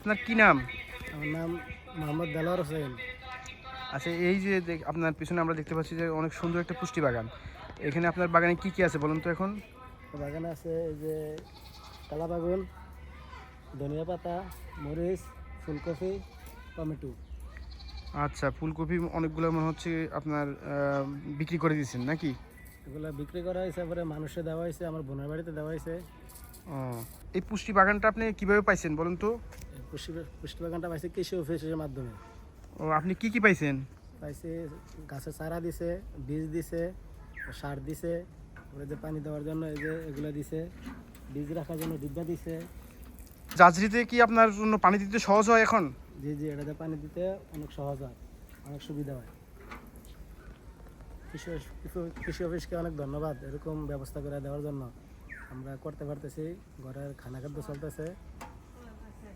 আপনার কি নাম? আমার নাম মোহাম্মদ দেলোয়ার হোসেন। আচ্ছা এই যে আপনার পিছনে আমরা দেখতে পাচ্ছি যে অনেক সুন্দর একটা পুষ্টি বাগান। এখানে আপনার বাগানে কি কি আছে বলুন তো এখন? বাগানে আছে এই যে কালা বাগুন ধনিয়া পাতা মরিচ ফুলকপি টমেটো। আচ্ছা ফুলকপি অনেকগুলো মনে হচ্ছে আপনার বিক্রি করে দিয়েছেন নাকি? এগুলো বিক্রি করা হয়েছে পরে মানুষে দেওয়া হয়েছে আমার বোনের বাড়িতে দেওয়া হয়েছে। ও এই পুষ্টি বাগানটা আপনি কীভাবে পাইছেন বলুন তো? পুষ্টি বাগানটা পাইছে কৃষি অফিসের মাধ্যমে। ও আপনি কি কি পাইছেন? পাইছে গাছের চারা দিছে বীজ দিছে সার দিছে ওরা যে পানি দেওয়ার জন্য এই যে এগুলো দিছে বীজ রাখার জন্য ডিব্বা দিছে। জাজরিতে কি আপনার জন্য পানি দিতে সহজ হয় এখন? জি জি এটাতে পানি দিতে অনেক সহজ হয় অনেক সুবিধা হয়। কৃষি- কৃষি অফিসকে অনেক ধন্যবাদ এরকম ব্যবস্থা করে দেওয়ার জন্য। আমরা করতে পারতেছি ঘরের খানা খাদ্য চলতেছে।